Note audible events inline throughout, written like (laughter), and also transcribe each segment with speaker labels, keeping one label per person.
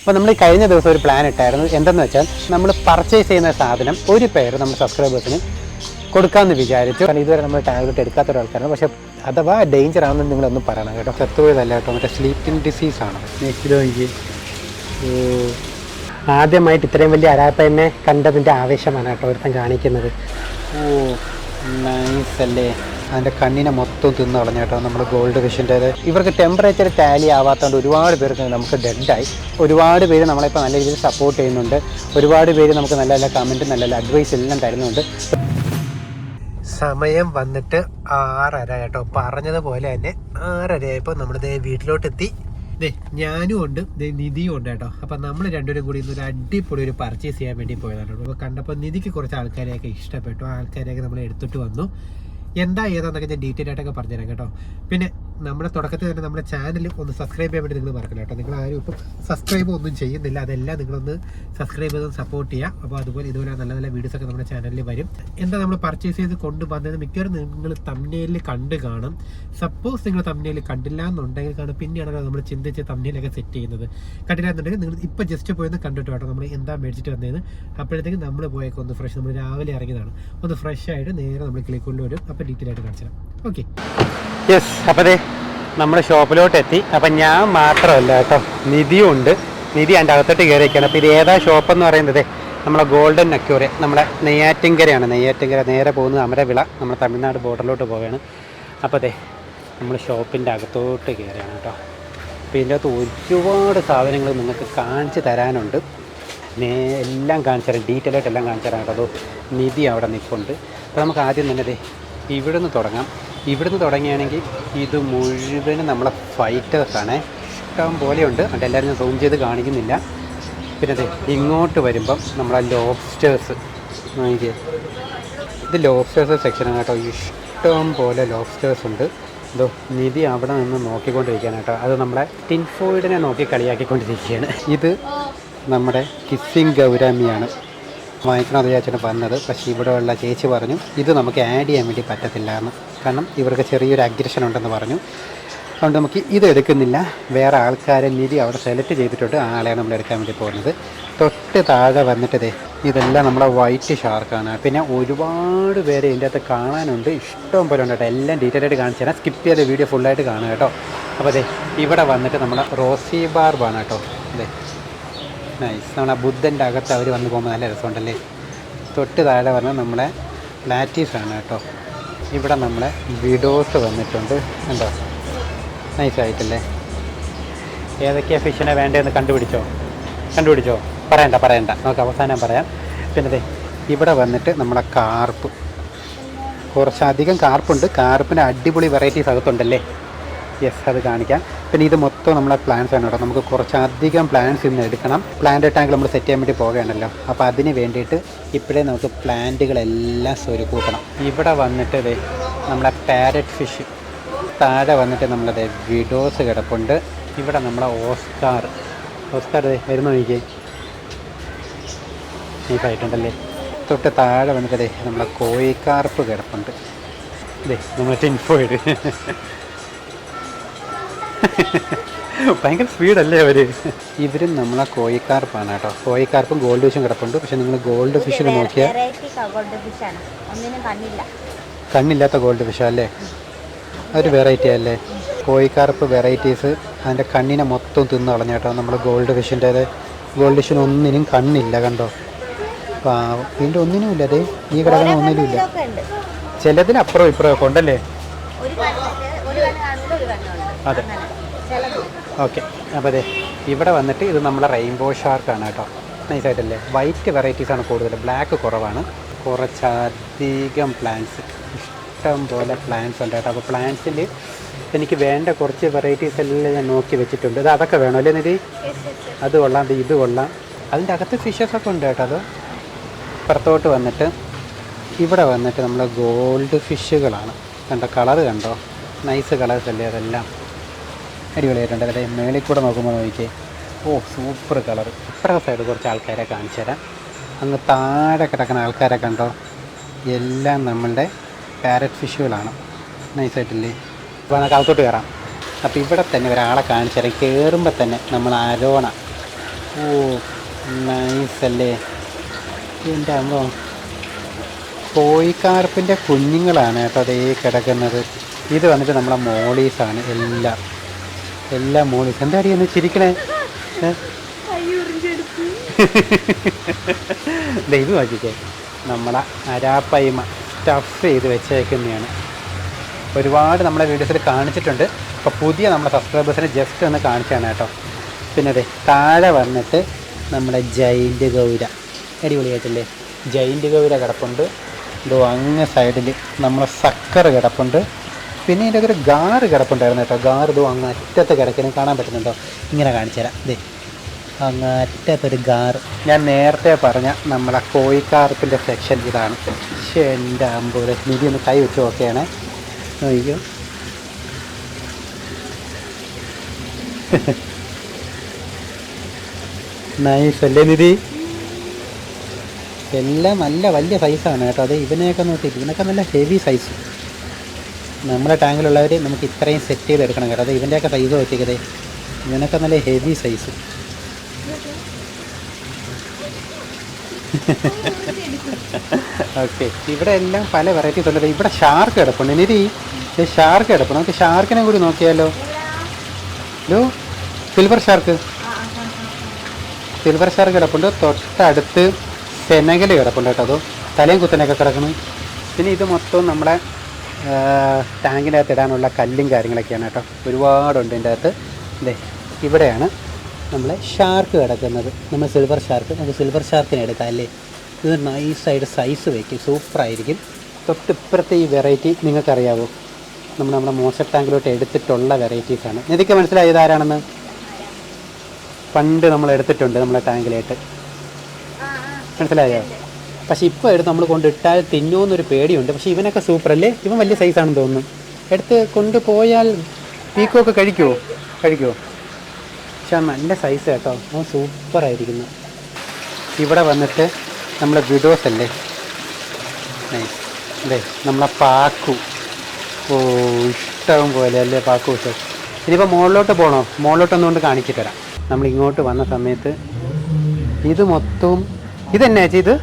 Speaker 1: അപ്പോൾ നമ്മൾ കഴിഞ്ഞ ദിവസം ഒരു പ്ലാൻ ഇട്ടായിരുന്നു എന്തെന്ന് വെച്ചാൽ നമ്മൾ പർച്ചേസ് ചെയ്യുന്ന സാധനം ഒരു പേര് നമ്മൾ സബ്സ്ക്രൈബേഴ്സിന് കൊടുക്കാമെന്ന് വിചാരിച്ചു കാരണം ഇതുവരെ നമ്മൾ ടാബ്ലറ്റ് എടുക്കാത്ത ഒരാൾക്കാരാണ് പക്ഷേ അഥവാ ഡേഞ്ചർ ആണെന്ന് നിങ്ങളൊന്നും പറയണം കേട്ടോ ചത്തുപോയതല്ല കേട്ടോ മറ്റേ സ്ലീപ്പിംഗ് ഡിസീസ് ആണ് നെക്സ്റ്റ് ആദ്യമായിട്ട് ഇത്രയും വലിയ അരാപ്പയെന്നെ കണ്ടതിൻ്റെ ആവേശമാണ് കേട്ടോ ഒരുത്തം കാണിക്കുന്നത് ഓ നൈസ് അല്ലേ അതിൻ്റെ കണ്ണിനെ മൊത്തം തിന്ന് കളഞ്ഞു നമ്മൾ ഗോൾഡ് ഫിഷിൻ്റേത് ഇവർക്ക് ടെമ്പറേച്ചർ ടാലി ആവാത്തതുകൊണ്ട് ഒരുപാട് പേർക്ക് നമുക്ക് ഡെഡായി ഒരുപാട് പേര് നമ്മളിപ്പോൾ നല്ല രീതിയിൽ സപ്പോർട്ട് ചെയ്യുന്നുണ്ട് ഒരുപാട് പേര് നമുക്ക് നല്ല നല്ല കമൻറ്റ് നല്ല നല്ല അഡ്വൈസ് എല്ലാം തരുന്നുണ്ട് സമയം വന്നിട്ട് ആറര കേട്ടോ പറഞ്ഞതുപോലെ തന്നെ ആറരയായപ്പോൾ നമ്മളിതേ എത്തി ദേ ഞാനും ഉണ്ട് ദേ നിധിയും ഉണ്ട് കേട്ടോ അപ്പം നമ്മൾ രണ്ടുപേരും കൂടി ഇന്നൊരു അടിപൊളി ഒരു പർച്ചേസ് ചെയ്യാൻ വേണ്ടി പോയതാണ് അപ്പോൾ കണ്ടപ്പോൾ നിധിക്ക് കുറച്ച് ആൾക്കാരെയൊക്കെ ഇഷ്ടപ്പെട്ടു ആൾക്കാരെയൊക്കെ നമ്മൾ എടുത്തിട്ട് വന്നു എന്താ ഏതാന്നൊക്കെ ഞാൻ ഡീറ്റെയിൽ ആയിട്ടൊക്കെ പറഞ്ഞുതരാം കേട്ടോ പിന്നെ നമ്മുടെ തുടക്കത്തിൽ തന്നെ നമ്മുടെ ചാനൽ ഒന്ന് സബ്സ്ക്രൈബ് ചെയ്യാൻ വേണ്ടി നിങ്ങൾ മറക്കില്ല കേട്ടോ നിങ്ങൾ ആരും ഇപ്പം സബ്സ്ക്രൈബ് ഒന്നും ചെയ്യുന്നില്ല അതെല്ലാം നിങ്ങളൊന്ന് സബ്സ്ക്രൈബ് ചെയ്ത് സപ്പോർട്ട് ചെയ്യുക അപ്പോൾ അതുപോലെ ഇതുപോലെ നല്ല നല്ല വീഡിയോസൊക്കെ നമ്മുടെ ചാനലിൽ വരും എന്താ നമ്മൾ പർച്ചേസ് ചെയ്ത് വന്നത് മിക്കവാറും നിങ്ങൾ തമ്നയിൽ കണ്ട് കാണും സപ്പോസ് നിങ്ങൾ തമ്നയിൽ കണ്ടില്ല എന്നുണ്ടെങ്കിൽ കാണും പിന്നെയാണ് നമ്മൾ ചിന്തിച്ച് തമ്നയിലൊക്കെ സെറ്റ് ചെയ്യുന്നത് കണ്ടില്ല എന്നുണ്ടെങ്കിൽ നിങ്ങൾ ഇപ്പം ജസ്റ്റ് പോയി കണ്ടിട്ട് കേട്ടോ നമ്മൾ എന്താ മേടിച്ചിട്ട് വന്നതെന്ന് അപ്പോഴത്തേക്ക് നമ്മൾ ഒന്ന് ഫ്രഷ് നമ്മൾ രാവിലെ ഇറങ്ങിയതാണ് ഒന്ന് ഫ്രഷ് ആയിട്ട് നേരെ നമ്മൾ വരും അപ്പോൾ ഡീറ്റെയിൽ ആയിട്ട് കാണിച്ചു ഓക്കെ യെസ് അപ്പോൾ അതെ നമ്മുടെ ഷോപ്പിലോട്ട് എത്തി അപ്പം ഞാൻ മാത്രമല്ല കേട്ടോ നിധിയും ഉണ്ട് നിധി എൻ്റെ അകത്തോട്ട് കയറിയിരിക്കുകയാണ് അപ്പോൾ ഇത് ഏതാ ഷോപ്പെന്ന് പറയുന്നത് നമ്മളെ ഗോൾഡൻ നക്യൂറെ നമ്മുടെ നെയ്യാറ്റിങ്കരയാണ് നെയ്യാറ്റിങ്കര നേരെ പോകുന്നത് അമരവിള നമ്മുടെ തമിഴ്നാട് ബോർഡറിലോട്ട് പോവുകയാണ് അപ്പോൾ അതെ നമ്മൾ ഷോപ്പിൻ്റെ അകത്തോട്ട് കയറിയാണ് കേട്ടോ അപ്പോൾ ഇതിൻ്റെ അകത്ത് ഒരുപാട് സാധനങ്ങൾ നിങ്ങൾക്ക് കാണിച്ചു തരാനുണ്ട് നേ എല്ലാം കാണിച്ചു തരാം ഡീറ്റെയിൽ ആയിട്ട് എല്ലാം കാണിച്ചു തരാം കേട്ടോ നിധി അവിടെ നിൽപ്പുണ്ട് അപ്പോൾ നമുക്ക് ആദ്യം തന്നെ അതെ ഇവിടെ നിന്ന് തുടങ്ങാം ഇവിടുന്ന് തുടങ്ങിയാണെങ്കിൽ ഇത് മുഴുവനും നമ്മളെ ഫൈറ്റേഴ്സാണ് ഇഷ്ടം പോലെയുണ്ട് അത് എല്ലാവരും സൂം ചെയ്ത് കാണിക്കുന്നില്ല പിന്നെ അതെ ഇങ്ങോട്ട് വരുമ്പം നമ്മളെ ലോബ്സ്റ്റേഴ്സ് നോക്കിയേ ഇത് ലോബ്സ്റ്റേഴ്സ് സെക്ഷനാണ് കേട്ടോ ഇഷ്ടം പോലെ ലോബ്സ്റ്റേഴ്സ് ഉണ്ട് ഇതോ നിധി അവിടെ നിന്ന് നോക്കിക്കൊണ്ടിരിക്കുകയാണ് കേട്ടോ അത് നമ്മുടെ ടിൻഫോയിഡിനെ നോക്കി കളിയാക്കിക്കൊണ്ടിരിക്കുകയാണ് ഇത് നമ്മുടെ കിസ്സിങ് ഗൗരാമിയാണ് വാങ്ങിക്കണം വിചാരിച്ചിട്ട് വന്നത് പക്ഷേ ഇവിടെയുള്ള ചേച്ചി പറഞ്ഞു ഇത് നമുക്ക് ആഡ് ചെയ്യാൻ വേണ്ടി പറ്റത്തില്ല എന്ന് കാരണം ഇവർക്ക് ചെറിയൊരു അഗ്രഷൻ ഉണ്ടെന്ന് പറഞ്ഞു അതുകൊണ്ട് നമുക്ക് ഇത് എടുക്കുന്നില്ല വേറെ ആൾക്കാരെ നിധി അവിടെ സെലക്ട് ചെയ്തിട്ടുണ്ട് ആ ആളെയാണ് നമ്മൾ എടുക്കാൻ വേണ്ടി പോകുന്നത് തൊട്ട് താഴെ വന്നിട്ടതേ ഇതെല്ലാം നമ്മളെ വൈറ്റ് ഷാർക്കാണ് പിന്നെ ഒരുപാട് പേര് ഇതിൻ്റെ അകത്ത് കാണാനുണ്ട് ഇഷ്ടം പോലെ ഉണ്ട് കേട്ടോ എല്ലാം ഡീറ്റെയിൽ ആയിട്ട് കാണിച്ചു തരാം സ്കിപ്പ് ചെയ്ത് വീഡിയോ ഫുള്ളായിട്ട് കാണുക കേട്ടോ അപ്പോൾ അതെ ഇവിടെ വന്നിട്ട് നമ്മുടെ റോസി ബാർബാണ് കേട്ടോ അതെ നൈസ് നമ്മുടെ ബുദ്ധൻ്റെ അകത്ത് അവർ വന്ന് പോകുമ്പോൾ നല്ല രസമുണ്ടല്ലേ തൊട്ട് താഴെ പറഞ്ഞാൽ നമ്മളെ പ്ലാറ്റീസാണ് കേട്ടോ ഇവിടെ നമ്മളെ വിഡോസ് വന്നിട്ടുണ്ട് ഉണ്ടോ നൈസായിട്ടല്ലേ ഏതൊക്കെയാണ് ഫിഷിനെ വേണ്ടതെന്ന് കണ്ടുപിടിച്ചോ കണ്ടുപിടിച്ചോ പറയണ്ട പറയണ്ട നമുക്ക് അവസാനം പറയാം പിന്നെ ഇവിടെ വന്നിട്ട് നമ്മളെ കാർപ്പ് കുറച്ചധികം കാർപ്പുണ്ട് കാർപ്പിന് അടിപൊളി വെറൈറ്റീസ് അകത്തുണ്ടല്ലേ യെസ് അത് കാണിക്കാം പിന്നെ ഇത് മൊത്തം നമ്മളെ പ്ലാൻസ് ആണ് കേട്ടോ നമുക്ക് കുറച്ചധികം പ്ലാൻസ് ഇന്ന് എടുക്കണം പ്ലാന്റ് ടാങ്ക് നമ്മൾ സെറ്റ് ചെയ്യാൻ വേണ്ടി പോകുകയാണല്ലോ അപ്പോൾ അതിന് വേണ്ടിയിട്ട് ഇപ്പോഴേ നമുക്ക് പ്ലാന്റുകളെല്ലാം സ്വരുക്കൂട്ടണം ഇവിടെ വന്നിട്ട് നമ്മളെ പാരറ്റ് ഫിഷ് താഴെ വന്നിട്ട് നമ്മളത് വിഡോസ് കിടപ്പുണ്ട് ഇവിടെ നമ്മളെ ഓസ്കാർ ഓസ്കാർ വരുന്നു എനിക്ക് ഈ ഫൈറ്റുണ്ടല്ലേ തൊട്ട് താഴെ വന്നിട്ട് നമ്മളെ കോഴിക്കാർപ്പ് കിടപ്പുണ്ട് അതെ നമ്മൾ ടിൻഫോയിട്ട് ഭയങ്കര സ്പീഡല്ലേ അവര് ഇവരും നമ്മളെ കോഴിക്കാർപ്പാണ് കേട്ടോ കോഴിക്കാർപ്പും ഗോൾഡ് ഫിഷും കിടപ്പുണ്ട് പക്ഷെ നിങ്ങൾ ഗോൾഡ് ഫിഷിൽ നോക്കിയാൽ കണ്ണില്ലാത്ത ഗോൾഡ് ഫിഷ അല്ലേ അതൊരു വെറൈറ്റി അല്ലേ കോഴിക്കാർപ്പ് വെറൈറ്റീസ് അതിൻ്റെ കണ്ണിനെ മൊത്തം തിന്ന് കളഞ്ഞേട്ടോ കേട്ടോ നമ്മൾ ഗോൾഡ് ഫിഷിൻ്റെ ഗോൾഡ് ഫിഷിന് ഒന്നിനും കണ്ണില്ല കണ്ടോ പാവം ഇതിൻ്റെ ഇല്ല അതെ ഈ ഒന്നിനും ഇല്ല ചിലതിനപ്പുറം ഇപ്പുറം ഒക്കെ ഉണ്ടല്ലേ അതെ ഓക്കെ അപ്പോൾ അതെ ഇവിടെ വന്നിട്ട് ഇത് നമ്മുടെ റെയിൻബോ ഷാർക്കാണ് കേട്ടോ നൈസായിട്ടല്ലേ വൈറ്റ് വെറൈറ്റീസാണ് കൂടുതൽ ബ്ലാക്ക് കുറവാണ് കുറച്ചധികം പ്ലാന്റ്സ് ഇഷ്ടം പോലെ പ്ലാന്റ്സ് ഉണ്ട് കേട്ടോ അപ്പോൾ പ്ലാന്റ്സിൽ എനിക്ക് വേണ്ട കുറച്ച് വെറൈറ്റീസ് എല്ലാം ഞാൻ നോക്കി വെച്ചിട്ടുണ്ട് ഇത് അതൊക്കെ വേണം അല്ലേ നിധി അത് കൊള്ളാം ഇത് കൊള്ളാം അതിൻ്റെ അകത്ത് ഫിഷസ് ഒക്കെ ഉണ്ട് കേട്ടോ അത് പുറത്തോട്ട് വന്നിട്ട് ഇവിടെ വന്നിട്ട് നമ്മൾ ഗോൾഡ് ഫിഷുകളാണ് കണ്ടോ കളർ കണ്ടോ നൈസ് കളേഴ്സ് അല്ലേ അതെല്ലാം അടിപൊളിയായിട്ടുണ്ട് അതിൻ്റെ മേളിൽ കൂടെ നോക്കുമ്പോൾ നോക്കിക്കേ ഓ സൂപ്പർ കളർ ഇത്ര സൈഡ് കുറച്ച് ആൾക്കാരെ കാണിച്ചു തരാം അങ്ങ് താഴെ കിടക്കുന്ന ആൾക്കാരെ കണ്ടോ എല്ലാം നമ്മളുടെ പാരറ്റ് ഫിഷുകളാണ് നൈസായിട്ടില്ലേ അപ്പോൾ നമുക്ക് അകത്തോട്ട് കയറാം അപ്പോൾ ഇവിടെ തന്നെ ഒരാളെ കാണിച്ചു തരാം കയറുമ്പോൾ തന്നെ നമ്മൾ അരോണ ഓ നൈസ് അല്ലേ എൻ്റെ അമ്മോ കോഴിക്കാർപ്പിൻ്റെ കുഞ്ഞുങ്ങളാണ് കേട്ടോ അതേ കിടക്കുന്നത് ഇത് വന്നിട്ട് നമ്മളെ മോളീസാണ് എല്ലാം എല്ലാം മോളി എന്താ എന്ന് ചിരിക്കണേ ദൈവം വായിക്കേ നമ്മളെ അരാപ്പയ്മ സ്റ്റഫ് ചെയ്ത് വെച്ചേക്കുന്നതാണ് ഒരുപാട് നമ്മുടെ വീഡിയോസിൽ കാണിച്ചിട്ടുണ്ട് അപ്പോൾ പുതിയ നമ്മുടെ സബ്സ്ക്രൈബേഴ്സിന് ജസ്റ്റ് ഒന്ന് കാണിച്ചാണ് കേട്ടോ പിന്നെ അതെ താഴെ വന്നിട്ട് നമ്മുടെ ജൈൻ്റ് ഗൗര അടിപൊളിയായിട്ടില്ലേ ജൈൻ്റ് ഗൗര കിടപ്പുണ്ട് ഇതോ അങ്ങ് സൈഡിൽ നമ്മളെ സക്കർ കിടപ്പുണ്ട് പിന്നെ ഇതിൻ്റെ ഒരു ഗാറ് കിടപ്പുണ്ടായിരുന്നു കേട്ടോ ഗാറ് ഇതും അങ്ങ് അറ്റത്തെ കിടക്കിനും കാണാൻ പറ്റുന്നുണ്ടോ ഇങ്ങനെ കാണിച്ചു തരാം ഇതേ അങ്ങ് അറ്റത്തൊരു ഗാറ് ഞാൻ നേരത്തെ പറഞ്ഞ നമ്മളെ കോഴിക്കാർക്കിൻ്റെ സെക്ഷൻ ഇതാണ് പക്ഷേ എൻ്റെ അമ്പൂര് നിധി ഒന്ന് കൈ വെച്ച് നോക്കുകയാണേ നോക്കിയോ നൈസ് അല്ലേ നിധി എല്ലാം നല്ല വലിയ സൈസാണ് കേട്ടോ അത് ഇവനെയൊക്കെ നോക്കിയിട്ട് ഇവനൊക്കെ നല്ല ഹെവി സൈസ് നമ്മുടെ ടാങ്കിലുള്ളവർ നമുക്ക് ഇത്രയും സെറ്റ് ചെയ്തെടുക്കണം കേട്ടോ അത് ഇവൻ്റെയൊക്കെ സൈസ് നോക്കിയത് ഇതിനൊക്കെ നല്ല ഹെവി സൈസ് ഓക്കെ ഇവിടെ എല്ലാം പല വെറൈറ്റീസ് ഉള്ളത് ഇവിടെ ഷാർക്ക് കിടപ്പുണ്ട് ഇനി ഷാർക്ക് കിടപ്പുണ്ട് നമുക്ക് ഷാർക്കിനെ കൂടി നോക്കിയാലോ hello silver shark silver shark കിടപ്പുണ്ട് തൊട്ടടുത്ത് സെനഗൽ കിടപ്പുണ്ട് കേട്ടോ അതോ തലയും കുത്തനൊക്കെ കിടക്കുന്നു പിന്നെ ഇത് മൊത്തം നമ്മുടെ ടാങ്കിനകത്ത് ഇടാനുള്ള കല്ലും കാര്യങ്ങളൊക്കെയാണ് കേട്ടോ ഒരുപാടുണ്ട് ഇതിൻ്റെ അകത്ത് അതെ ഇവിടെയാണ് നമ്മളെ ഷാർക്ക് കിടക്കുന്നത് നമ്മൾ സിൽവർ ഷാർക്ക് നമുക്ക് സിൽവർ ഷാർക്കിനെ എടുക്കാം അല്ലേ ഇത് നൈസായിട്ട് സൈസ് വയ്ക്കും സൂപ്പറായിരിക്കും ഇപ്പുറത്തെ ഈ വെറൈറ്റി നിങ്ങൾക്കറിയാവോ നമ്മൾ നമ്മുടെ മോശ ടാങ്കിലോട്ട് എടുത്തിട്ടുള്ള വെറൈറ്റീസാണ് ഇതൊക്കെ മനസ്സിലായത് ആരാണെന്ന് പണ്ട് നമ്മൾ എടുത്തിട്ടുണ്ട് നമ്മളെ ടാങ്കിലായിട്ട് മനസ്സിലായോ പക്ഷേ ഇപ്പോൾ എടുത്ത് നമ്മൾ കൊണ്ടിട്ടാൽ തിന്നുമെന്നൊരു പേടിയുണ്ട് പക്ഷേ ഇവനൊക്കെ സൂപ്പറല്ലേ ഇവൻ വലിയ സൈസാണെന്ന് തോന്നുന്നു എടുത്ത് കൊണ്ടുപോയാൽ പീക്കോക്ക് കഴിക്കുമോ കഴിക്കുമോ പക്ഷേ നല്ല സൈസ് കേട്ടോ അവൻ സൂപ്പറായിരിക്കുന്നു ഇവിടെ വന്നിട്ട് നമ്മളെ വിഡോസ് അല്ലേ അല്ലേ നമ്മളെ പാക്കു ഓ ഇഷ്ടം പോലെ അല്ലേ പാക്കു സർ ഇനിയിപ്പോൾ മുകളിലോട്ട് പോകണോ ഒന്നുകൊണ്ട് കാണിച്ചു തരാം നമ്മൾ ഇങ്ങോട്ട് വന്ന സമയത്ത് ഇത് മൊത്തവും ഇതെന്നാ ചേച്ചി ഇത്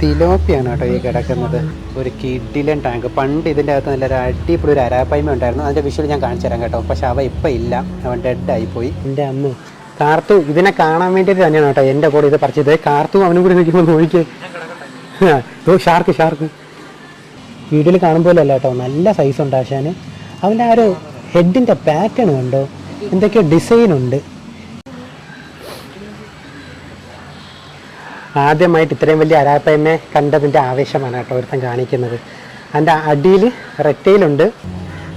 Speaker 1: തിലോപ്പിയാണ് കേട്ടോ ഈ കിടക്കുന്നത് ഒരു കിഡിലൻ ടാങ്ക് പണ്ട് ഇതിൻ്റെ അകത്ത് നല്ല ഒരു അടിപൊളി ഒരു അരാപ്പായ്മ ഉണ്ടായിരുന്നു അതിൻ്റെ വിഷ്വൽ ഞാൻ കാണിച്ചു തരാം കേട്ടോ പക്ഷെ അവ ഇപ്പം ഇല്ല അവൻ ഡെഡായി പോയി എൻ്റെ അമ്മ കാർത്തു ഇതിനെ കാണാൻ വേണ്ടിയിട്ട് തന്നെയാണ് കേട്ടോ എൻ്റെ കൂടെ ഇത് പറിച്ചത് കാർത്തു അവനും കൂടി നിൽക്കുമ്പോൾ നോക്കിക്കേ ഓ ഷാർക്ക് ഷാർക്ക് വീഡിയോയിൽ കാണുമ്പോലല്ല കേട്ടോ നല്ല സൈസ് ഉണ്ട് ആശാന് അവൻ്റെ ആ ഒരു ഹെഡിൻ്റെ പാറ്റേൺ കണ്ടോ എന്തൊക്കെയോ ഡിസൈൻ ഉണ്ട് ആദ്യമായിട്ട് ഇത്രയും വലിയ അരാപ്പയമ്മയെ കണ്ടതിൻ്റെ ആവേശമാണ് കേട്ടോ ഒരുത്തൻ കാണിക്കുന്നത് അതിൻ്റെ അടിയിൽ റെറ്റയിലുണ്ട്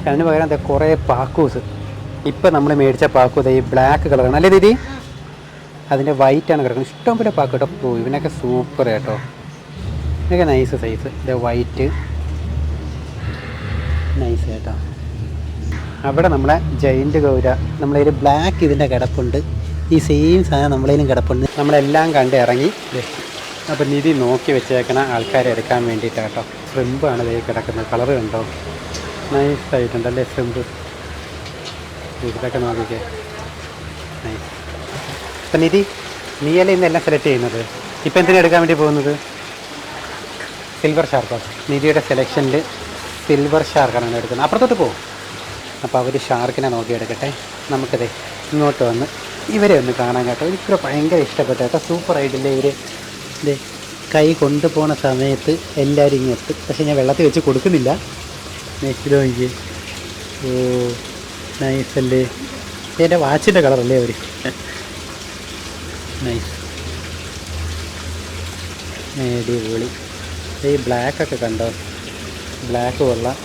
Speaker 1: അതിന് പകരം അതെ കുറേ പാക്കൂസ് ഇപ്പം നമ്മൾ മേടിച്ച പാക്കൂസ് ഈ ബ്ലാക്ക് കളറാണ് അല്ലേ ദീദി അതിൻ്റെ വൈറ്റാണ് കിടക്കുന്നത് ഇഷ്ടം പോലെ പാക്ക് കേട്ടോ ഇവനൊക്കെ സൂപ്പർ കേട്ടോ ഇതൊക്കെ നൈസ് സൈസ് ഇത് വൈറ്റ് നൈസ് കേട്ടോ അവിടെ നമ്മളെ ജയിൻ്റ് ഗൗര നമ്മളൊരു ബ്ലാക്ക് ഇതിൻ്റെ കിടപ്പുണ്ട് ഈ സെയിം സാധനം നമ്മളതിലും കിടപ്പുണ്ട് നമ്മളെല്ലാം കണ്ട് ഇറങ്ങി അപ്പം നിധി നോക്കി വെച്ചേക്കണ ആൾക്കാരെ എടുക്കാൻ വേണ്ടിയിട്ടാട്ടോ ആണ് ഇതേ കിടക്കുന്നത് കളർ കണ്ടോ നൈസായിട്ടുണ്ടല്ലേ ഫ്രിമ്പ് ഇതൊക്കെ നോക്കിക്കേ നൈസ് അപ്പം നിധി നീയല്ലേ ഇന്നെല്ലാം സെലക്ട് ചെയ്യുന്നത് ഇപ്പം എന്തിനാണ് എടുക്കാൻ വേണ്ടി പോകുന്നത് സിൽവർ ഷാർക്കോ നിധിയുടെ സെലക്ഷനിൽ സിൽവർ ഷാർക്കാണ് എടുക്കുന്നത് അപ്പുറത്തോട്ട് പോകും അപ്പോൾ അവർ ഷാർക്കിനെ നോക്കി എടുക്കട്ടെ ഇങ്ങോട്ട് വന്ന് ഇവരെ ഒന്ന് കാണാൻ കേട്ടോ എനിക്കിവരെ ഭയങ്കര ഇഷ്ടപ്പെട്ട കേട്ടോ സൂപ്പറായിട്ടില്ലേ ഇവർ ഇത് കൈ കൊണ്ടുപോകുന്ന സമയത്ത് എല്ലാവരും ഇങ്ങനെ എത്തും പക്ഷേ ഞാൻ വെള്ളത്തിൽ വെച്ച് കൊടുക്കുന്നില്ല നെക്സ്റ്റ് എനിക്ക് ഓ അല്ലേ എൻ്റെ വാച്ചിൻ്റെ കളറല്ലേ അവർ നൈസ് പൊളി ഈ ബ്ലാക്കൊക്കെ കണ്ടോ ബ്ലാക്ക് കൊള്ളാം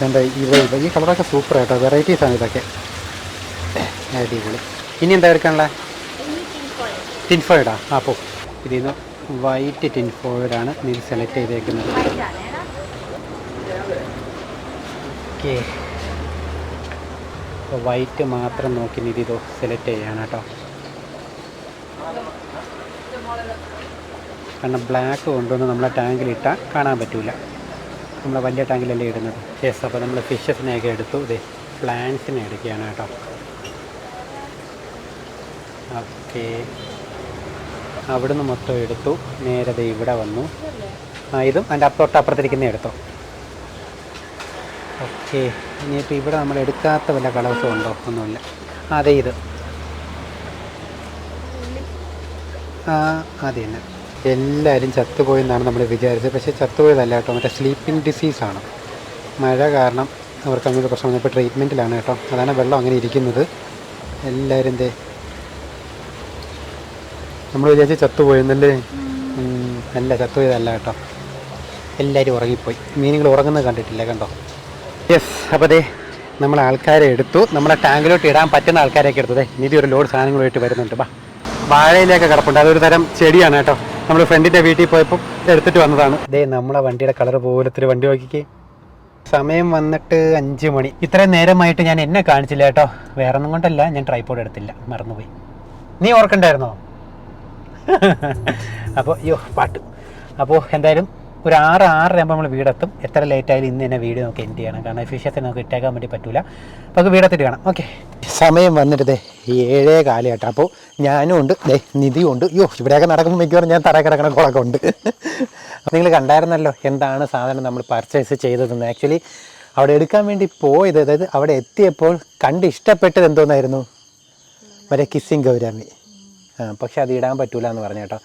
Speaker 1: കണ്ടോ ഇവ ഈ കളറൊക്കെ സൂപ്പറായിട്ടോ വെറൈറ്റീസാണ് ഇതൊക്കെ അടിപൊളി ഇനി എന്താ എടുക്കാനുള്ള ടിൻഫോയിഡാ അപ്പോൾ ഇതിൽ നിന്ന് വൈറ്റ് ടിൻഫോയിഡാണ് നീ സെലക്ട് ചെയ്തേക്കുന്നത് ഓക്കെ അപ്പോൾ വൈറ്റ് മാത്രം നോക്കി നീ ഇതോ സെലക്ട് ചെയ്യാണ് കേട്ടോ കാരണം ബ്ലാക്ക് കൊണ്ടുവന്ന് നമ്മളെ ടാങ്കിലിട്ടാൽ കാണാൻ പറ്റില്ല നമ്മളെ വലിയ ടാങ്കിലല്ലേ ഇടുന്നത് യെസ് അപ്പോൾ നമ്മൾ ഫിഷസിനെയൊക്കെ എടുത്തു ഇതേ പ്ലാന്റ്സിനെ എടുക്കുകയാണ് കേട്ടോ ഓക്കെ അവിടുന്ന് മൊത്തം എടുത്തു നേരത്തെ ഇവിടെ വന്നു ആ ഇതും അതിൻ്റെ തൊട്ടപ്പുറത്തിരിക്കുന്ന എടുത്തു ഓക്കെ ഇനിയിപ്പോൾ ഇവിടെ നമ്മൾ എടുക്കാത്ത വല്ല കളേഴ്സും ഉണ്ടോ ഒന്നുമില്ല അതെ ഇത് ആ അത് തന്നെ എല്ലാവരും ചത്തുപോയെന്നാണ് നമ്മൾ വിചാരിച്ചത് പക്ഷേ ചത്തുപോയതല്ല കേട്ടോ മറ്റേ സ്ലീപ്പിംഗ് ഡിസീസാണ് മഴ കാരണം അവർക്ക് അങ്ങനെ പ്രശ്നം ഇപ്പോൾ ട്രീറ്റ്മെൻറ്റിലാണ് കേട്ടോ അതാണ് വെള്ളം അങ്ങനെ ഇരിക്കുന്നത് എല്ലാവരും എന്തേ നമ്മൾ വിചാരിച്ച ചത്തുപോയെന്നല്ലേ അല്ല ചത്തുപോയതല്ല കേട്ടോ എല്ലാവരും ഉറങ്ങിപ്പോയി മീനുകൾ ഉറങ്ങുന്നത് കണ്ടിട്ടില്ല കണ്ടോ യെസ് അപ്പോൾ അതെ നമ്മൾ ആൾക്കാരെ എടുത്തു നമ്മളെ ടാങ്കിലോട്ട് ഇടാൻ പറ്റുന്ന ആൾക്കാരെയൊക്കെ എടുത്തതേ നിധി ഒരു ലോഡ് സാധനങ്ങളുമായിട്ട് വരുന്നുണ്ട് ബാ വാഴയിലേക്ക് കിടപ്പുണ്ട് അതൊരു തരം ചെടിയാണ് കേട്ടോ നമ്മൾ ഫ്രണ്ടിൻ്റെ വീട്ടിൽ പോയപ്പോൾ എടുത്തിട്ട് വന്നതാണ് ഇതേ നമ്മളെ വണ്ടിയുടെ കളർ പോലത്തിൽ വണ്ടി നോക്കിക്കേ സമയം വന്നിട്ട് അഞ്ച് മണി ഇത്രയും നേരമായിട്ട് ഞാൻ എന്നെ കാണിച്ചില്ല കേട്ടോ ഒന്നും കൊണ്ടല്ല ഞാൻ ട്രൈപോഡ് എടുത്തില്ല മറന്നുപോയി നീ ഓർക്കണ്ടായിരുന്നോ (laughs) അപ്പോൾ അയ്യോ പാട്ട് അപ്പോൾ എന്തായാലും ഒരു ആറ് ആറരയാകുമ്പോൾ നമ്മൾ വീടെത്തും എത്ര ലേറ്റ് ആയാലും ഇന്ന് തന്നെ വീഡിയോ നമുക്ക് എൻഡ് ചെയ്യണം കാരണം എഫിഷ്യൻസി നമുക്ക് ഇട്ടേക്കാൻ വേണ്ടി പറ്റില്ല അപ്പോൾ നമുക്ക് വീടെത്തിട്ട് കാണാം ഓക്കെ സമയം വന്നിട്ട് ഏഴേ കാലഘട്ടം അപ്പോൾ ഞാനും ഉണ്ട് ദേ നിധിയും ഉണ്ട് യോ ഇവിടെയൊക്കെ നടക്കുമ്പോൾ മിക്കവാറും ഞാൻ തറ കിടക്കണ കുളമൊക്കെ ഉണ്ട് നിങ്ങൾ കണ്ടായിരുന്നല്ലോ എന്താണ് സാധനം നമ്മൾ പർച്ചേസ് ചെയ്തതെന്ന് ആക്ച്വലി അവിടെ എടുക്കാൻ വേണ്ടി പോയത് അതായത് അവിടെ എത്തിയപ്പോൾ കണ്ട് ഇഷ്ടപ്പെട്ടത് എന്തോന്നായിരുന്നു മറ്റേ കിസ്സിങ് ഗൗരാമി പക്ഷേ അത് ഇടാൻ പറ്റില്ല എന്ന് പറഞ്ഞു കേട്ടോ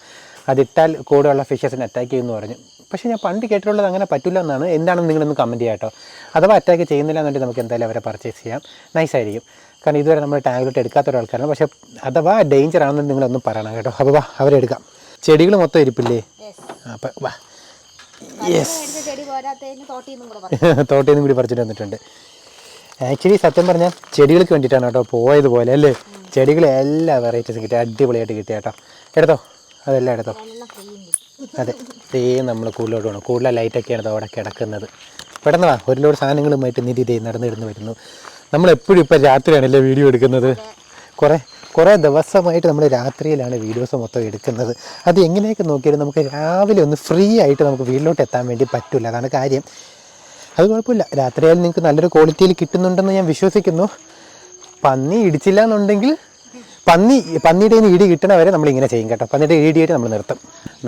Speaker 1: അതിട്ടാൽ കൂടെയുള്ള ഫിഷസിനെ അറ്റാക്ക് ചെയ്യുമെന്ന് പറഞ്ഞു പക്ഷേ ഞാൻ പണ്ട് കേട്ടിട്ടുള്ളത് അങ്ങനെ പറ്റില്ല എന്നാണ് എന്താണെന്ന് നിങ്ങളൊന്ന് കമൻറ്റ് ചെയ്യാം കേട്ടോ അഥവാ അറ്റാക്ക് ചെയ്യുന്നില്ല എന്നുണ്ടെങ്കിൽ നമുക്ക് എന്തായാലും അവരെ പർച്ചേസ് ചെയ്യാം നൈസായിരിക്കും കാരണം ഇതുവരെ നമ്മൾ ടാങ്കിലോട്ട് എടുക്കാത്ത ഒരാൾക്കാരാണ് പക്ഷേ അഥവാ ഡേഞ്ചർ ആണെന്ന് നിങ്ങളൊന്നും പറയണം കേട്ടോ അപ്പോൾ വാ അവരെടുക്കാം ചെടികൾ മൊത്തം ഇരിപ്പില്ലേ അപ്പം വാ യെസ് തോട്ടിൽ (laughs) കൂടി പറിച്ചിട്ട് വന്നിട്ടുണ്ട് ആക്ച്വലി സത്യം പറഞ്ഞാൽ ചെടികൾക്ക് വേണ്ടിയിട്ടാണ് കേട്ടോ പോയതുപോലെ അല്ലേ ചെടികൾ എല്ലാ വെറൈറ്റീസും കിട്ടി അടിപൊളിയായിട്ട് കിട്ടിയ കേട്ടോ എടുത്തോ അതെല്ലാം എടുത്തോ അതെ ഇതേ നമ്മൾ കൂടുതലോട്ട് വേണം കൂടുതൽ ലൈറ്റൊക്കെയാണ് അവിടെ കിടക്കുന്നത് പെട്ടെന്ന് വാ ഒരു ലോഡ് സാധനങ്ങളുമായിട്ട് നിധി ഇതേ നടന്നിരുന്ന് വരുന്നു നമ്മൾ എപ്പോഴും ഇപ്പോൾ രാത്രിയാണല്ലേ വീഡിയോ എടുക്കുന്നത് കുറേ കുറേ ദിവസമായിട്ട് നമ്മൾ രാത്രിയിലാണ് വീഡിയോസ് മൊത്തം എടുക്കുന്നത് അത് എങ്ങനെയൊക്കെ നോക്കിയാലും നമുക്ക് രാവിലെ ഒന്ന് ഫ്രീ ആയിട്ട് നമുക്ക് വീട്ടിലോട്ട് എത്താൻ വേണ്ടി പറ്റില്ല അതാണ് കാര്യം അത് കുഴപ്പമില്ല രാത്രിയായാലും നിങ്ങൾക്ക് നല്ലൊരു ക്വാളിറ്റിയിൽ കിട്ടുന്നുണ്ടെന്ന് ഞാൻ വിശ്വസിക്കുന്നു പന്നി ഇടിച്ചില്ല എന്നുണ്ടെങ്കിൽ പന്നി പന്നിയുടെ ഇനി ഇടി കിട്ടണ വരെ നമ്മൾ ഇങ്ങനെ ചെയ്യും കേട്ടോ പന്നിയുടെ ഇടിയായിട്ട് നമ്മൾ നിർത്തും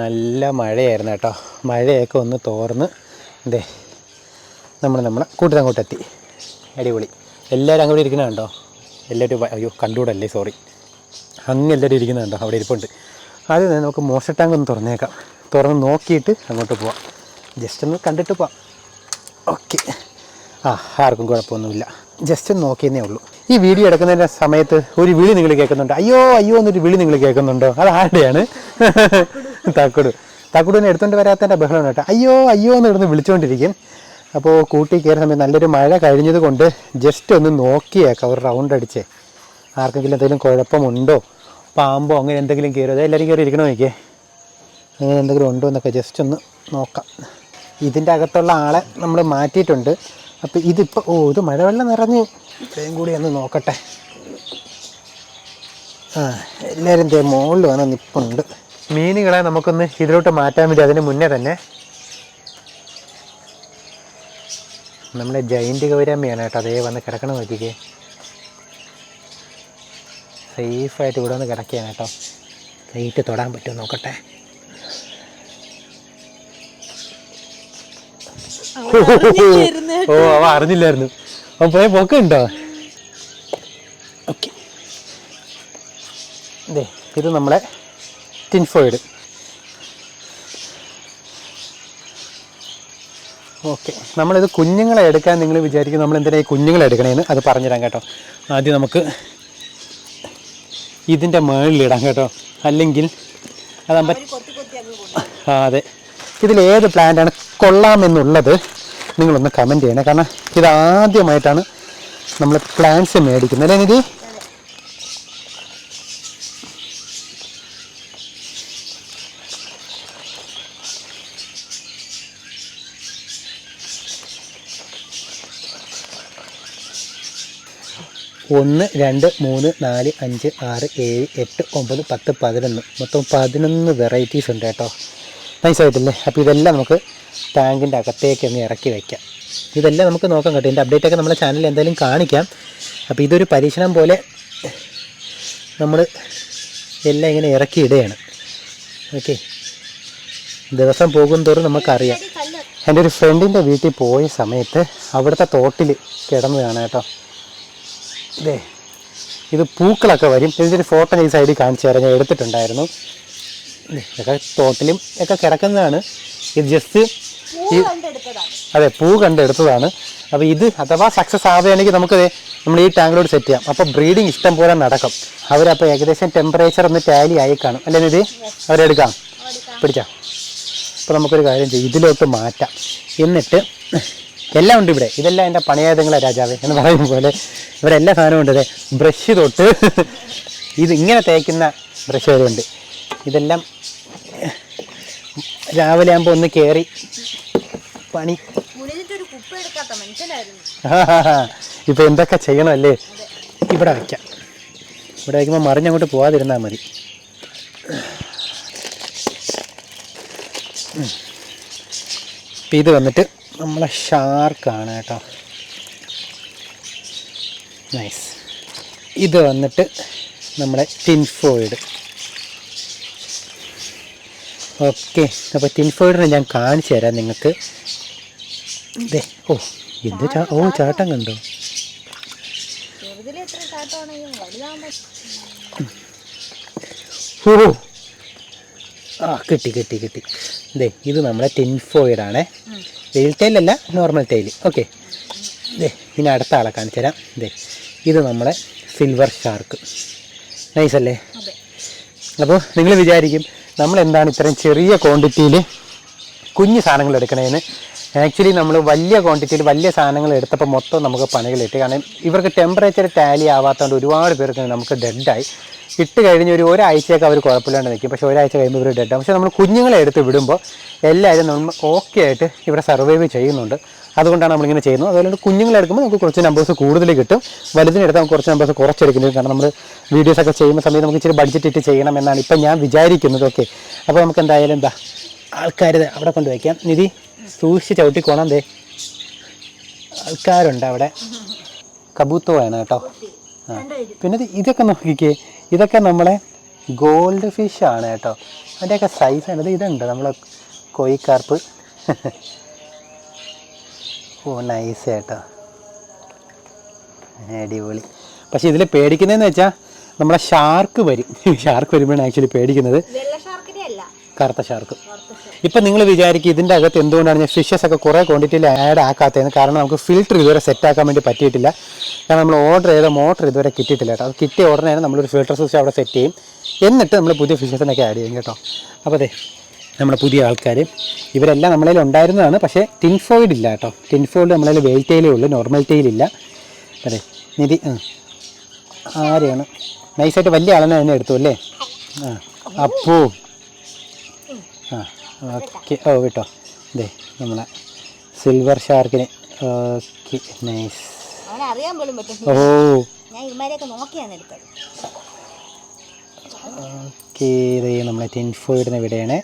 Speaker 1: നല്ല മഴയായിരുന്നു കേട്ടോ മഴയൊക്കെ ഒന്ന് തോർന്ന് ഇതേ നമ്മൾ നമ്മളെ കൂട്ടിലങ്ങോട്ടെത്തി അടിപൊളി എല്ലാവരും അങ്ങോട്ട് കണ്ടോ എല്ലാവരും അയ്യോ കണ്ടുകൂടല്ലേ സോറി അങ്ങ് എല്ലാവരും കണ്ടോ അവിടെ ഇരിപ്പുണ്ട് ആദ്യം തന്നെ നമുക്ക് മോശ ടാങ്ക് ഒന്ന് തുറന്നേക്കാം തുറന്ന് നോക്കിയിട്ട് അങ്ങോട്ട് പോവാം ജസ്റ്റ് ഒന്ന് കണ്ടിട്ട് പോവാം ഓക്കെ ആ ആർക്കും കുഴപ്പമൊന്നുമില്ല ജസ്റ്റ് ഒന്ന് നോക്കിയെന്നേ ഉള്ളൂ ഈ വീഡിയോ എടുക്കുന്നതിൻ്റെ സമയത്ത് ഒരു വിളി നിങ്ങൾ കേൾക്കുന്നുണ്ട് അയ്യോ അയ്യോ എന്നൊരു വിളി നിങ്ങൾ കേൾക്കുന്നുണ്ടോ അത് ആരുടെയാണ് തക്കുടു തക്കുടുവിനെ എടുത്തുകൊണ്ട് വരാത്തതിൻ്റെ ബഹളമാണ് കേട്ടോ അയ്യോ അയ്യോ എന്ന് ഇവിടുന്ന് വിളിച്ചുകൊണ്ടിരിക്കും അപ്പോൾ കൂട്ടി കയറിയ സമയത്ത് നല്ലൊരു മഴ കഴിഞ്ഞത് കൊണ്ട് ജസ്റ്റ് ഒന്ന് നോക്കിയേക്കാം ഒരു റൗണ്ട് അടിച്ചേ ആർക്കെങ്കിലും എന്തെങ്കിലും കുഴപ്പമുണ്ടോ പാമ്പോ അങ്ങനെ എന്തെങ്കിലും കയറിയോ എല്ലാവരും കയറി ഇരിക്കണോ നോക്കിയേ അങ്ങനെ എന്തെങ്കിലും ഉണ്ടോ എന്നൊക്കെ ജസ്റ്റ് ഒന്ന് നോക്കാം ഇതിൻ്റെ അകത്തുള്ള ആളെ നമ്മൾ മാറ്റിയിട്ടുണ്ട് അപ്പോൾ ഇതിപ്പോൾ ഓ ഇത് മഴവെള്ളം നിറഞ്ഞ് ഇത്രയും കൂടി ഒന്ന് നോക്കട്ടെ ആ എല്ലാവരും ഇതേ മുകളിൽ വന്ന് നിപ്പുണ്ട് മീനുകളെ നമുക്കൊന്ന് ഇതിലോട്ട് മാറ്റാൻ വേണ്ടി അതിന് മുന്നേ തന്നെ നമ്മുടെ ജയിൻ്റ് ഗൗരാമ്മയാണ് കേട്ടോ അതേ വന്ന് കിടക്കണ നോക്കിക്കേ സേഫായിട്ട് ഇവിടെ വന്ന് കിടക്കുകയാണ് കേട്ടോ കൈറ്റ് തൊടാൻ പറ്റുമോ നോക്കട്ടെ ഓ അവ അറിഞ്ഞില്ലായിരുന്നു അപ്പം പോയ പോക്കുണ്ടോ ഓക്കെ ഇതേ ഇത് നമ്മളെ ടിൻഫോയിഡ് ഓക്കെ നമ്മളിത് കുഞ്ഞുങ്ങളെ എടുക്കാൻ നിങ്ങൾ വിചാരിക്കും നമ്മൾ എന്തിനാ ഈ കുഞ്ഞുങ്ങളെ എടുക്കണേന്ന് അത് പറഞ്ഞുതരാം കേട്ടോ ആദ്യം നമുക്ക് ഇതിൻ്റെ മേളിലിടാം കേട്ടോ അല്ലെങ്കിൽ അതാകുമ്പോൾ ആ അതെ ഇതിലേത് പ്ലാന്റാണ് കൊള്ളാമെന്നുള്ളത് നിങ്ങളൊന്ന് കമൻറ്റ് ചെയ്യണേ കാരണം ഇതാദ്യമായിട്ടാണ് നമ്മൾ പ്ലാന്റ്സ് മേടിക്കുന്നത് അല്ലേ നിധി ഒന്ന് രണ്ട് മൂന്ന് നാല് അഞ്ച് ആറ് ഏഴ് എട്ട് ഒമ്പത് പത്ത് പതിനൊന്ന് മൊത്തം പതിനൊന്ന് വെറൈറ്റീസ് ഉണ്ട് കേട്ടോ നൈസായിട്ടില്ലേ അപ്പോൾ ഇതെല്ലാം നമുക്ക് ടാങ്കിൻ്റെ അകത്തേക്ക് അങ്ങ് ഇറക്കി വയ്ക്കാം ഇതെല്ലാം നമുക്ക് നോക്കാം കേട്ടോ ഇതിൻ്റെ അപ്ഡേറ്റൊക്കെ നമ്മുടെ ചാനലിൽ എന്തായാലും കാണിക്കാം അപ്പോൾ ഇതൊരു പരീക്ഷണം പോലെ നമ്മൾ എല്ലാം ഇങ്ങനെ ഇറക്കി ഇടുകയാണ് ഓക്കെ ദിവസം പോകും തോറും നമുക്കറിയാം എൻ്റെ ഒരു ഫ്രണ്ടിൻ്റെ വീട്ടിൽ പോയ സമയത്ത് അവിടുത്തെ തോട്ടിൽ കിടന്നതാണ് കേട്ടോ ഇതേ ഇത് പൂക്കളൊക്കെ വരും ഇതിൻ്റെ ഒരു ഫോട്ടോ ഈ സൈഡിൽ കാണിച്ചു തരാം ഞാൻ എടുത്തിട്ടുണ്ടായിരുന്നു ഇതൊക്കെ തോട്ടിലും ഒക്കെ കിടക്കുന്നതാണ് ഇത് ജസ്റ്റ് അതെ പൂ കണ്ടെടുത്തതാണ് അപ്പൊ ഇത് അഥവാ സക്സസ് ആവുകയാണെങ്കിൽ നമുക്ക് നമ്മൾ ഈ ടാങ്കിലോട് സെറ്റ് ചെയ്യാം അപ്പൊ ബ്രീഡിങ് ഇഷ്ടം പോലെ നടക്കും അവരപ്പോൾ ഏകദേശം ടെമ്പറേച്ചർ ഒന്ന് ടാലി ആയി കാണും അല്ലെ ഇത് അവരെടുക്കാം പിടിക്കാം അപ്പൊ നമുക്കൊരു കാര്യം ചെയ്യാം ഇതിലോട്ട് മാറ്റാം എന്നിട്ട് എല്ലാം ഉണ്ട് ഇവിടെ ഇതെല്ലാം എൻ്റെ പണിയായുധങ്ങളെ രാജാവ് എന്ന് പറയുന്ന പോലെ ഇവിടെ എല്ലാ സാധനവും ഉണ്ട് അതെ ബ്രഷ് തൊട്ട് ഇത് ഇങ്ങനെ തേക്കുന്ന ബ്രഷ് വരെ ഉണ്ട് ഇതെല്ലാം രാവിലെ ആകുമ്പോ ഒന്ന് കേറി പണി ഇപ്പൊ എന്തൊക്കെ ചെയ്യണം അല്ലേ ഇവിടെ വയ്ക്കാം ഇവിടെ വയ്ക്കുമ്പോൾ മറിഞ്ഞങ്ങോട്ട് പോവാതിരുന്നാൽ മതി ഇത് വന്നിട്ട് നമ്മളെ ഷാർക്കാണ് കേട്ടോ നൈസ് ഇത് വന്നിട്ട് നമ്മുടെ ടിൻഫോയിഡ് ഓക്കെ അപ്പോൾ തിൻഫേഡിനെ ഞാൻ കാണിച്ചു തരാം നിങ്ങൾക്ക് ഇതേ ഓ എന്ത് ചാ ഓ ചാട്ടം കണ്ടോ ഓ ആ കിട്ടി കിട്ടി കിട്ടി ഇതേ ഇത് നമ്മുടെ ടിൻഫോയിഡാണേ വെയിൽ തൈലല്ല നോർമൽ തൈല് ഓക്കെ ഇതേ ഇനി അടുത്ത ആളെ കാണിച്ചു തരാം ഇതേ ഇത് നമ്മളെ സിൽവർ ഷാർക്ക് നൈസല്ലേ അപ്പോൾ നിങ്ങൾ വിചാരിക്കും നമ്മൾ എന്താണ് ഇത്രയും ചെറിയ ക്വാണ്ടിറ്റിയിൽ കുഞ്ഞു സാധനങ്ങൾ എടുക്കണേന്ന് ആക്ച്വലി നമ്മൾ വലിയ ക്വാണ്ടിറ്റിയിൽ വലിയ സാധനങ്ങൾ എടുത്തപ്പോൾ മൊത്തം നമുക്ക് പണികൾ ഇട്ട് കാരണം ഇവർക്ക് ടെമ്പറേച്ചർ ടാലി ആവാത്തതുകൊണ്ട് ഒരുപാട് പേർക്ക് നമുക്ക് ഡെഡായി ഇട്ട് കഴിഞ്ഞ് ഒരു ഒരാഴ്ചയൊക്കെ അവർ കുഴപ്പമില്ലാണ്ട് നിൽക്കും പക്ഷേ ഒരാഴ്ച കഴിയുമ്പോൾ ഇവർ ഡെഡാണ് പക്ഷേ നമ്മൾ കുഞ്ഞുങ്ങളെ എടുത്ത് വിടുമ്പോൾ എല്ലാവരും നമ്മൾ ഓക്കെ ആയിട്ട് ഇവിടെ സർവൈവ് ചെയ്യുന്നുണ്ട് അതുകൊണ്ടാണ് നമ്മളിങ്ങനെ ചെയ്യുന്നത് അതുപോലെ കുഞ്ഞുങ്ങളെടുക്കുമ്പോൾ നമുക്ക് കുറച്ച് നമ്പേഴ്സ് കൂടുതൽ കിട്ടും വലുതിനെടുത്ത് നമുക്ക് കുറച്ച് നമ്പേഴ്സ് കുറച്ചെടുക്കുന്നത് കാരണം നമ്മൾ വീഡിയോസ് ഒക്കെ ചെയ്യുന്ന സമയത്ത് നമുക്ക് ഇച്ചിരി ബഡ്ജറ്റ് ഇട്ട് ചെയ്യണം എന്നാണ് ഇപ്പം ഞാൻ വിചാരിക്കുന്നത് ഓക്കെ അപ്പോൾ നമുക്ക് എന്തായാലും എന്താ ആൾക്കാർ അവിടെ കൊണ്ട് വയ്ക്കാം നിധി സൂക്ഷിച്ച് ചവിട്ടിക്കോണം ദേ ആൾക്കാരുണ്ട് അവിടെ കബൂത്തുവാണ് കേട്ടോ ആ പിന്നെ ഇതൊക്കെ നോക്കിക്കേ ഇതൊക്കെ നമ്മളെ ഗോൾഡ് ഫിഷ് ആണ് കേട്ടോ അതിൻ്റെയൊക്കെ സൈസ് ആണ് ഇതുണ്ട് നമ്മളെ കോയിക്കാർപ്പ് (laughs) ഓ നൈസ് കേട്ടോ അടിപൊളി പക്ഷേ ഇതിൽ പേടിക്കുന്നതെന്ന് വെച്ചാൽ നമ്മുടെ ഷാർക്ക് വരും ഷാർക്ക് (laughs) വരുമ്പോഴാണ് ആക്ച്വലി പേടിക്കുന്നത് കറുത്ത ഷാർക്ക് ഇപ്പം നിങ്ങൾ വിചാരിക്കും ഇതിൻ്റെ അകത്ത് എന്തുകൊണ്ടാണ് ഞാൻ ഫിഷസ് ഒക്കെ കുറേ ക്വാണ്ടിറ്റിയിൽ ആഡ് ആക്കാത്തതെന്ന് കാരണം നമുക്ക് ഫിൽറ്റർ ഇതുവരെ സെറ്റ് ആക്കാൻ വേണ്ടി പറ്റിയിട്ടില്ല കാരണം നമ്മൾ ഓർഡർ ചെയ്ത മോട്ടർ ഇതുവരെ കിട്ടിയിട്ടില്ല കേട്ടോ അത് കിട്ടിയ ഉടനെ നമ്മളൊരു ഫിൽറ്റർ സിസ്റ്റം അവിടെ സെറ്റ് ചെയ്യും എന്നിട്ട് നമ്മൾ പുതിയ ഫിഷസിനൊക്കെ ആഡ് ചെയ്യും കേട്ടോ അപ്പോൾ അതെ നമ്മുടെ പുതിയ ആൾക്കാർ ഇവരെല്ലാം നമ്മളിൽ ഉണ്ടായിരുന്നതാണ് പക്ഷേ ടിൻഫോയിഡ് ഇല്ല കേട്ടോ ടിൻഫോയിഡ് നമ്മളിൽ വെയിൽ ടൈലേ ഉള്ളൂ നോർമൽ ടൈലില്ല അതെ നിധി ആരെയാണ് നൈസായിട്ട് വലിയ ആളെന്നെ തന്നെ എടുത്തു അല്ലേ ആ അപ്പോ ആ ഓക്കെ ഓ കേട്ടോ അതെ നമ്മളെ സിൽവർ ഷാർക്കിന് ഓക്കെ നൈസ് ഓ ഓക്കെ ഇതേ നമ്മളെ ടിൻഫോയിഡിന് ഇവിടെയാണ്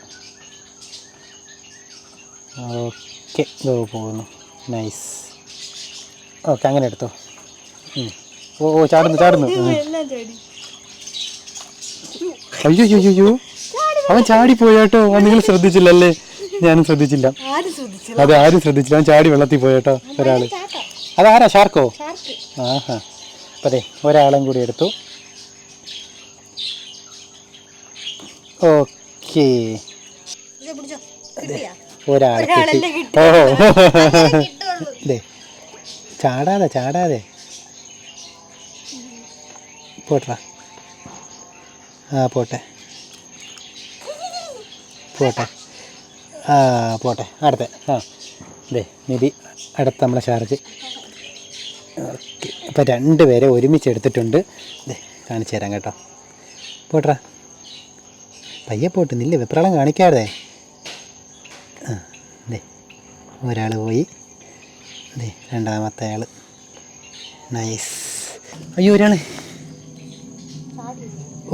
Speaker 1: ഓക്കെ ഗോ പോകുന്നു നൈസ് ഓക്കെ അങ്ങനെ എടുത്തോ ഓ ഓ ചാടുന്നു ചാടുന്നു അയ്യോ അയ്യോ അയ്യോ അവൻ ചാടിപ്പോയി അവൻ നിങ്ങൾ അല്ലേ ഞാനും ശ്രദ്ധിച്ചില്ല അതെ ആരും ശ്രദ്ധിച്ചില്ല അവൻ ചാടി വെള്ളത്തിൽ പോയേട്ടോ ഒരാൾ അതാരാ ഷാർക്കോ ആഹാ അപ്പം അതെ ഒരാളും കൂടി എടുത്തു ഓക്കേ അതെ ഒരാളെ ഓ (laughs) ചാടാതെ ചാടാതെ പോട്ടാ ആ പോട്ടെ പോട്ടെ ആ പോട്ടെ അടുത്ത ആ ദേ നിധി അടുത്ത നമ്മളെ ചാർജ് ഓക്കെ അപ്പോൾ രണ്ട് പേരെ ഒരുമിച്ച് എടുത്തിട്ടുണ്ട് ദേ കാണിച്ചു തരാം കേട്ടോ പോട്ടാ പയ്യെ പോട്ട് നില്ല വെപ്രാളം കാണിക്കാതെ ഒരാൾ പോയി അതെ രണ്ടാമത്തെ ആൾ നൈസ് അയ്യോ ഒരാൾ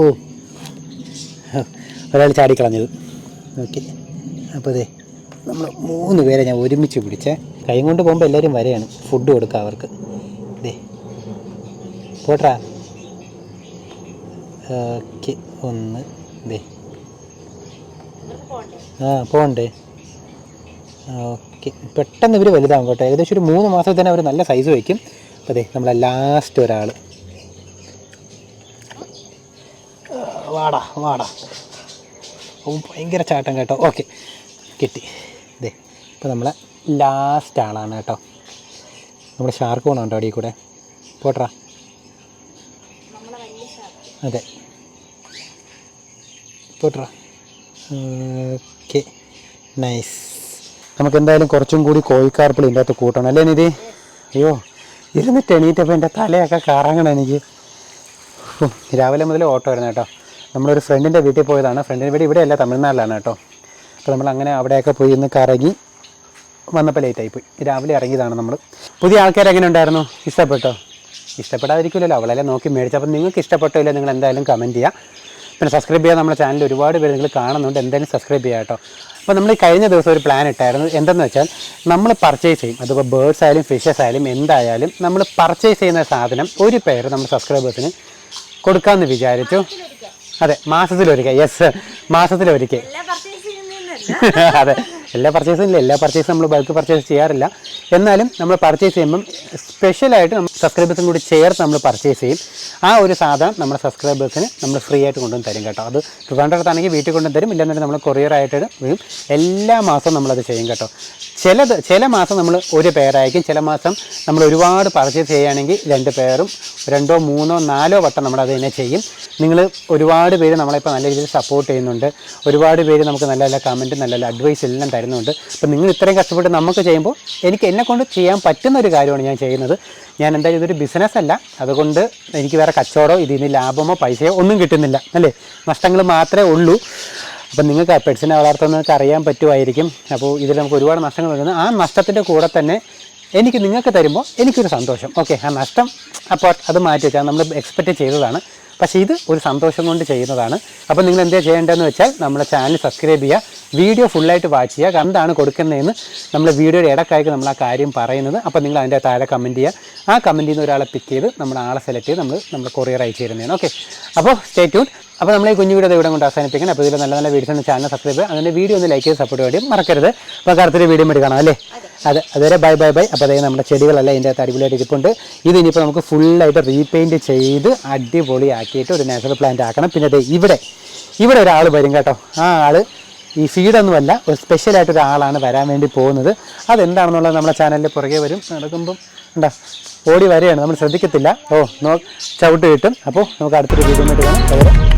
Speaker 1: ഓ ഒരാൾ ചാടിക്കളഞ്ഞത് ഓക്കെ അപ്പോൾ അതെ നമ്മൾ മൂന്ന് പേരെ ഞാൻ ഒരുമിച്ച് പിടിച്ചേ കൈ കൊണ്ട് പോകുമ്പോൾ എല്ലാവരും വരെയാണ് ഫുഡ് കൊടുക്കുക അവർക്ക് അതെ പോട്ടാ ഓക്കെ ഒന്ന് ഇതേ ആ പോണ്ടേ ഓക്കെ പെട്ടെന്ന് ഇവർ വലുതാകും കേട്ടോ ഏകദേശം ഒരു മൂന്ന് മാസത്തിൽ തന്നെ അവർ നല്ല സൈസ് വയ്ക്കും അപ്പോൾ അതെ നമ്മളെ ലാസ്റ്റ് ഒരാൾ വാടാ വാടാ ഭയങ്കര ചാട്ടം കേട്ടോ ഓക്കെ കിട്ടി അതെ ഇപ്പോൾ നമ്മളെ ലാസ്റ്റ് ആളാണ് കേട്ടോ നമ്മുടെ ഷാർക്ക് കേട്ടോ അടിയിൽ കൂടെ പോട്ടറാ അതെ പോട്ടറാ ഓക്കെ നൈസ് നമുക്ക് എന്തായാലും കുറച്ചും കൂടി കോഴിക്കാർപ്പിൾ ഇതിൻ്റെ അകത്ത് കൂട്ടണം അല്ലേ നിധി അയ്യോ ഇരുന്നിട്ട് എണീറ്റപ്പോൾ എൻ്റെ തലയൊക്കെ കറങ്ങണം എനിക്ക് രാവിലെ മുതൽ ഓട്ടോ ആയിരുന്നു കേട്ടോ നമ്മളൊരു ഫ്രണ്ടിൻ്റെ വീട്ടിൽ പോയതാണ് ഫ്രണ്ടിൻ്റെ വീട് ഇവിടെയല്ല തമിഴ്നാട്ടിലാണ് കേട്ടോ അപ്പോൾ നമ്മൾ അങ്ങനെ അവിടെയൊക്കെ പോയി ഇന്ന് കറങ്ങി വന്നപ്പോൾ ലേറ്റായി പോയി രാവിലെ ഇറങ്ങിയതാണ് നമ്മൾ പുതിയ ആൾക്കാർ എങ്ങനെ ഉണ്ടായിരുന്നു ഇഷ്ടപ്പെട്ടോ ഇഷ്ടപ്പെടാതിരിക്കില്ലല്ലോ അവളെല്ലാം നോക്കി മേടിച്ചപ്പോൾ നിങ്ങൾക്ക് ഇഷ്ടപ്പെട്ടോ ഇല്ല നിങ്ങൾ എന്തായാലും കമൻറ്റ് ചെയ്യുക പിന്നെ സബ്സ്ക്രൈബ് ചെയ്യാൻ നമ്മുടെ ചാനൽ ഒരുപാട് പേര് നിങ്ങൾ കാണുന്നുണ്ട് എന്തായാലും സബ്സ്ക്രൈബ് ചെയ്യാം കേട്ടോ അപ്പോൾ നമ്മൾ കഴിഞ്ഞ ദിവസം ഒരു പ്ലാൻ ഇട്ടായിരുന്നു എന്തെന്ന് വെച്ചാൽ നമ്മൾ പർച്ചേസ് ചെയ്യും അതിപ്പോൾ ബേർഡ്സ് ആയാലും ഫിഷസ് ആയാലും എന്തായാലും നമ്മൾ പർച്ചേസ് ചെയ്യുന്ന സാധനം ഒരു പേര് നമ്മൾ സബ്സ്ക്രൈബേഴ്സിന് കൊടുക്കാമെന്ന് വിചാരിച്ചു അതെ മാസത്തിലൊരിക്കൽ യെസ് മാസത്തിലൊരിക്കൽ (laughs) അതെ എല്ലാ പർച്ചേസും ഇല്ല എല്ലാ പർച്ചേസും നമ്മൾ ബൾക്ക് പർച്ചേസ് ചെയ്യാറില്ല എന്നാലും നമ്മൾ പർച്ചേസ് ചെയ്യുമ്പം സ്പെഷ്യലായിട്ട് നമ്മൾ സബ്സ്ക്രൈബേഴ്സും കൂടി ചേർത്ത് നമ്മൾ പർച്ചേസ് ചെയ്യും ആ ഒരു സാധനം നമ്മുടെ സബ്സ്ക്രൈബേഴ്സിന് നമ്മൾ ഫ്രീ ആയിട്ട് കൊണ്ടുവന്ന് തരും കേട്ടോ അത് ആണെങ്കിൽ വീട്ടിൽ കൊണ്ടുവന്ന് തരും ഇല്ലെന്നുണ്ടെങ്കിൽ നമ്മൾ കൊറിയർ ആയിട്ട് വരും എല്ലാ മാസവും നമ്മളത് ചെയ്യും കേട്ടോ ചില ചില മാസം നമ്മൾ ഒരു പേരായിരിക്കും ചില മാസം നമ്മൾ ഒരുപാട് പർച്ചേസ് ചെയ്യുകയാണെങ്കിൽ രണ്ട് പേരും രണ്ടോ മൂന്നോ നാലോ വട്ടം നമ്മൾ അത് തന്നെ ചെയ്യും നിങ്ങൾ ഒരുപാട് പേര് നമ്മളിപ്പോൾ നല്ല രീതിയിൽ സപ്പോർട്ട് ചെയ്യുന്നുണ്ട് ഒരുപാട് പേര് നമുക്ക് നല്ല നല്ല കമൻറ്റ് നല്ല നല്ല അഡ്വൈസ് എല്ലാം തരുന്നുണ്ട് അപ്പോൾ നിങ്ങൾ ഇത്രയും കഷ്ടപ്പെട്ട് നമുക്ക് ചെയ്യുമ്പോൾ എനിക്ക് എന്നെക്കൊണ്ട് ചെയ്യാൻ പറ്റുന്ന ഒരു കാര്യമാണ് ഞാൻ ചെയ്യുന്നത് ഞാൻ എന്തായാലും ഇതൊരു ബിസിനസ് അല്ല അതുകൊണ്ട് എനിക്ക് വേറെ കച്ചവടമോ ഇതിന് ലാഭമോ പൈസയോ ഒന്നും കിട്ടുന്നില്ല അല്ലേ നഷ്ടങ്ങൾ മാത്രമേ ഉള്ളൂ അപ്പം നിങ്ങൾക്ക് പെറ്റ്സിനെ വളർത്തുന്നവർക്ക് അറിയാൻ പറ്റുമായിരിക്കും അപ്പോൾ ഇതിൽ നമുക്ക് ഒരുപാട് നഷ്ടങ്ങൾ വരുന്നത് ആ നഷ്ടത്തിൻ്റെ കൂടെ തന്നെ എനിക്ക് നിങ്ങൾക്ക് തരുമ്പോൾ എനിക്കൊരു സന്തോഷം ഓക്കെ ആ നഷ്ടം അപ്പോൾ അത് മാറ്റി വെച്ചാൽ നമ്മൾ എക്സ്പെക്റ്റ് ചെയ്തതാണ് പക്ഷേ ഇത് ഒരു സന്തോഷം കൊണ്ട് ചെയ്യുന്നതാണ് അപ്പോൾ നിങ്ങൾ എന്താ ചെയ്യേണ്ടതെന്ന് വെച്ചാൽ നമ്മുടെ ചാനൽ സബ്സ്ക്രൈബ് ചെയ്യുക വീഡിയോ ഫുള്ളായിട്ട് വാച്ച് ചെയ്യുക എന്താണ് കൊടുക്കുന്നതെന്ന് നമ്മൾ വീഡിയോയുടെ ഇടക്കായിട്ട് നമ്മൾ ആ കാര്യം പറയുന്നത് അപ്പോൾ നിങ്ങൾ അതിൻ്റെ താഴെ കമൻറ്റ് ചെയ്യുക ആ കമൻറ്റിൽ നിന്ന് ഒരാളെ പിക്ക് ചെയ്ത് നമ്മുടെ ആളെ സെലക്ട് ചെയ്ത് നമ്മൾ നമ്മുടെ കൊറിയർ അയച്ചു തരുന്നതാണ് ഓക്കെ അപ്പോൾ സ്റ്റേ ട്യൂൺ അപ്പോൾ നമ്മൾ ഈ കുഞ്ഞു വീഡിയോ ഇവിടെ കൊണ്ട് അവസാനിപ്പിക്കണം അപ്പോൾ ഇതിൽ നല്ല നല്ല വീഡിയോസ് ചാനൽ സബ്സ്ക്രൈബ് അതിൻ്റെ വീഡിയോ ഒന്ന് ലൈക്ക് ചെയ്ത് സപ്പോർട്ട് വേണ്ടി മറക്കരുത് അപ്പോൾ കറുത്തൊരു വീഡിയോ മേടി കാണാം അല്ലേ അത് അതുവരെ ബൈ ബൈ ബൈ അപ്പോൾ അതായത് നമ്മുടെ ചെടികളല്ല ഇതിൻ്റെ അകത്ത് അടിപൊളിയായിട്ട് ഇരിപ്പുണ്ട് ഇതിനിപ്പോൾ നമുക്ക് ഫുള്ളായിട്ട് റീപെയിൻറ്റ് ചെയ്ത് അടിപൊളിയാക്കിയിട്ട് ഒരു നാച്ചുറൽ പ്ലാന്റ് ആക്കണം പിന്നെ അതെ ഇവിടെ ഇവിടെ ഒരാൾ വരും കേട്ടോ ആ ആൾ ഈ ഫീഡൊന്നുമല്ല ഒരു സ്പെഷ്യലായിട്ട് ഒരാളാണ് വരാൻ വേണ്ടി പോകുന്നത് അതെന്താണെന്നുള്ളത് നമ്മുടെ ചാനലിൽ പുറകെ വരും നടക്കുമ്പം ഉണ്ടാ ഓടി വരെയാണ് നമ്മൾ ശ്രദ്ധിക്കത്തില്ല ഓ നോ ചവിട്ട് കിട്ടും അപ്പോൾ നമുക്ക് അടുത്തൊരു വീഡിയോ കാണാം